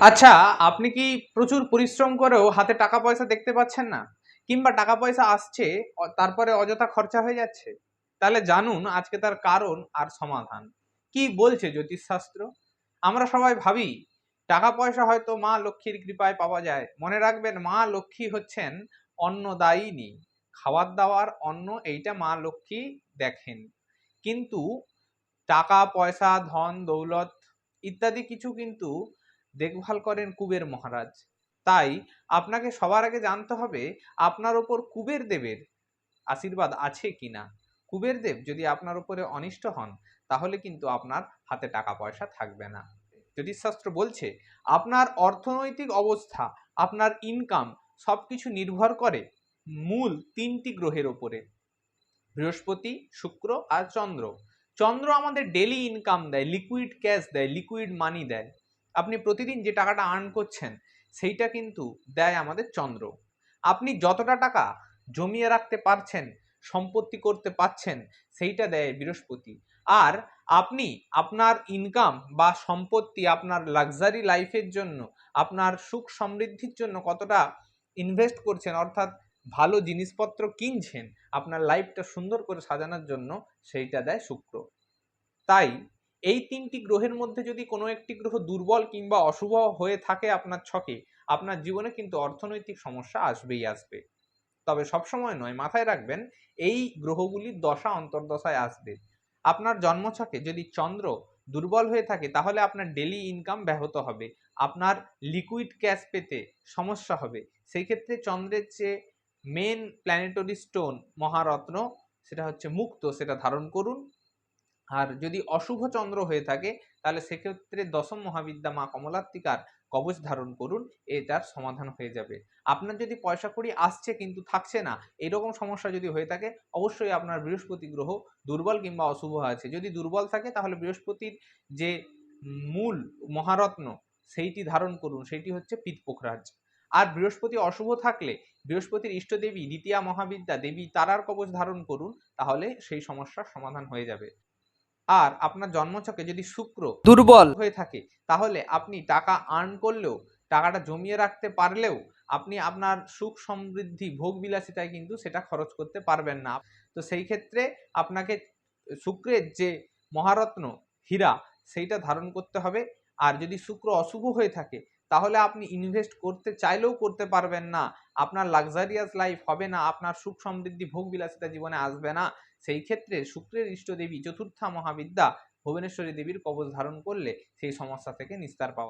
আচ্ছা আপনি কি প্রচুর পরিশ্রম করেও হাতে টাকা পয়সা দেখতে পাচ্ছেন না? কিংবা টাকা পয়সা আসছে তারপরে অযথা খরচা হয়ে যাচ্ছে? তাহলে জানুন আজকে তার কারণ আর সমাধান। কি বলছে জ্যোতিষশাস্ত্র? আমরা সবাই ভাবি টাকা পয়সা হয়তো মা লক্ষ্মীর কৃপায় পাওয়া যায়। মনে রাখবেন, মা লক্ষ্মী হচ্ছেন অন্নদায়িনী খাবার দাওয়ার অন্ন এইটা মা লক্ষ্মী দেখেন। কিন্তু টাকা পয়সা ধন, দৌলত ইত্যাদি কিছু কিন্তু দেখভাল করেন কুবের মহারাজ। তাই আপনাকে সবার আগে জানতে হবে, আপনার ওপর কুবের দেবের আশীর্বাদ আছে কিনা? কুবের দেব যদি আপনার উপরে অনিষ্ট হন, তাহলে কিন্তু আপনার হাতে টাকা পয়সা থাকবে না। জ্যোতিষশাস্ত্র বলছে, আপনার অর্থনৈতিক অবস্থা, আপনার ইনকাম সবকিছু নির্ভর করে মূল তিনটি গ্রহের ওপরে। বৃহস্পতি, শুক্র আর চন্দ্র। চন্দ্র আমাদের ডেলি ইনকাম দেয় লিকুইড ক্যাশ দেয় লিকুইড মানি দেয়। আপনি প্রতিদিন যে টাকাটা আর্ন করছেন, সেইটা কিন্তু দেয় আমাদের চন্দ্র। আপনি যতটা টাকা জমিয়ে রাখতে পারছেন, সম্পত্তি করতে পারছেন, সেইটা দেয় বৃহস্পতি। আর আপনি আপনার ইনকাম বা সম্পত্তি আপনার লাক্সারি লাইফের জন্য, আপনার সুখ সমৃদ্ধির জন্য কতটা ইনভেস্ট করছেন, অর্থাৎ ভালো জিনিসপত্র কিনছেন, আপনার লাইফটা সুন্দর করে সাজানোর জন্য সেইটা দেয় শুক্র। তাই এই তিনটি গ্রহের মধ্যে যদি কোনো একটি গ্রহ দুর্বল কিংবা অশুভ হয়ে থাকে আপনার ছকে, আপনার জীবনে কিন্তু অর্থনৈতিক সমস্যা আসবেই আসবে। তবে সবসময় নয়, মাথায় রাখবেন, এই গ্রহগুলির দশা অন্তর্দশায় আসবে। আপনার জন্মছকে যদি চন্দ্র দুর্বল হয়ে থাকে, তাহলে আপনার ডেলি ইনকাম ব্যাহত হবে, আপনার লিকুইড ক্যাশ পেতে সমস্যা হবে। সেই ক্ষেত্রে চন্দ্রের যে মেন প্ল্যানেটরি স্টোন মহারত্ন, সেটা হচ্ছে মুক্ত, সেটা ধারণ করুন। আর যদি অশুভ চন্দ্র হয়ে থাকে, তাহলে সেক্ষেত্রে দশম মহাবিদ্যা মা কমলাত্মিকার কবচ ধারণ করুন এটার সমাধান হয়ে যাবে। আপনার যদি পয়সা কড়ি আসছে কিন্তু থাকছে না, এরকম সমস্যা যদি হয়ে থাকে, অবশ্যই আপনার বৃহস্পতি গ্রহ দুর্বল কিংবা অশুভ আছে। যদি দুর্বল থাকে, তাহলে বৃহস্পতির যে মূল মহারত্ন, সেইটি ধারণ করুন, সেইটি হচ্ছে পিতপোখরাজ। আর বৃহস্পতি অশুভ থাকলে, বৃহস্পতির ইষ্টদেবী, দ্বিতীয়া মহাবিদ্যা, দেবী তারার কবচ ধারণ করুন, তাহলে সেই সমস্যার সমাধান হয়ে যাবে। আর আপনার জন্মছকে যদি শুক্র দুর্বল। হয়ে থাকে তাহলে আপনি টাকা আর্ন করলেও টাকাটা জমিয়ে রাখতে পারলেও আপনি আপনার সুখ সমৃদ্ধি ভোগ বিলাসিতায় কিন্তু সেটা খরচ করতে পারবেন না। তো সেই ক্ষেত্রে আপনাকে শুক্রের যে মহারত্ন হীরা সেইটা ধারণ করতে হবে। আর যদি শুক্র অশুভ হয়ে থাকে তাহলে আপনি ইনভেস্ট করতে চাইলেও করতে পারবেন না। আপনার লাক্সারিয়াস লাইফ হবে না, আপনার সুখ সমৃদ্ধি, ভোগ বিলাসিতা জীবনে আসবে না। সেই ক্ষেত্রে শুক্রের ইষ্ট দেবী চতুর্থা মহাবিদ্যা, ভুবনেশ্বরী দেবীর কবচ ধারণ করলে সেই সমস্যা থেকে নিস্তার পাওয়া